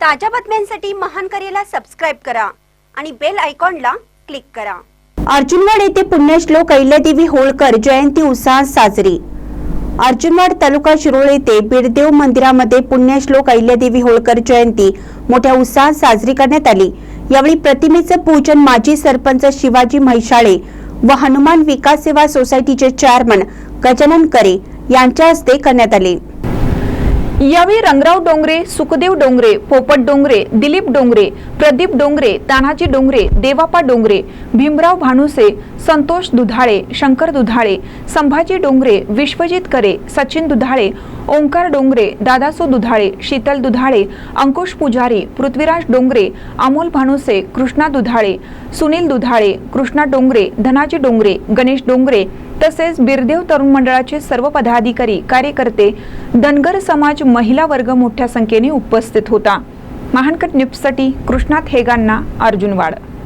ताज्या बातम्यांसाठी महान करेला सबस्क्राईब करा आणि बेल आयकॉनला क्लिक करा. अर्जुनवाड येथे पुण्यश्लोक अहिल्यादेवी होळकर जयंती उत्साहात साजरी. अर्जुनवाड तालुका शिरोळ येथे बिरदेव मंदिरामध्ये पुण्यश्लोक अहिल्यादेवी होळकर जयंती मोठ्या उत्साहात साजरी करण्यात आली. यावेळी प्रतिमेचं पूजन माजी सरपंच शिवाजी म्हैशाळे व हनुमान विकास सेवा सोसायटीचे चेअरमन गजानन करे यांच्या हस्ते करण्यात आले. यावेळी रंगराव डोंगरे सुखदेव डोंगरे पोपट डोंगरे दिलीप डोंगरे प्रदीप डोंगरे तानाजी डोंगरे देवापा डोंगरे भीमराव भानुसे संतोष दुधाळे शंकर दुधाळे संभाजी डोंगरे विश्वजित करे सचिन दुधाळे ओंकार डोंगरे दादासो दुधाळे शीतल दुधाळे अंकुश पुजारी पृथ्वीराज डोंगरे अमोल भानुसे कृष्णा दुधाळे सुनील दुधाळे कृष्णा डोंगरे धनाजी डोंगरे गणेश डोंगरे तसेच बिरदेव तरुण मंडळाचे सर्व पदाधिकारी कार्यकर्ते धनगर समाज महिला वर्ग मोठ्या संख्येने उपस्थित होता. महानकट न्यूजसाठी कृष्णात हेगांना अर्जुनवाड.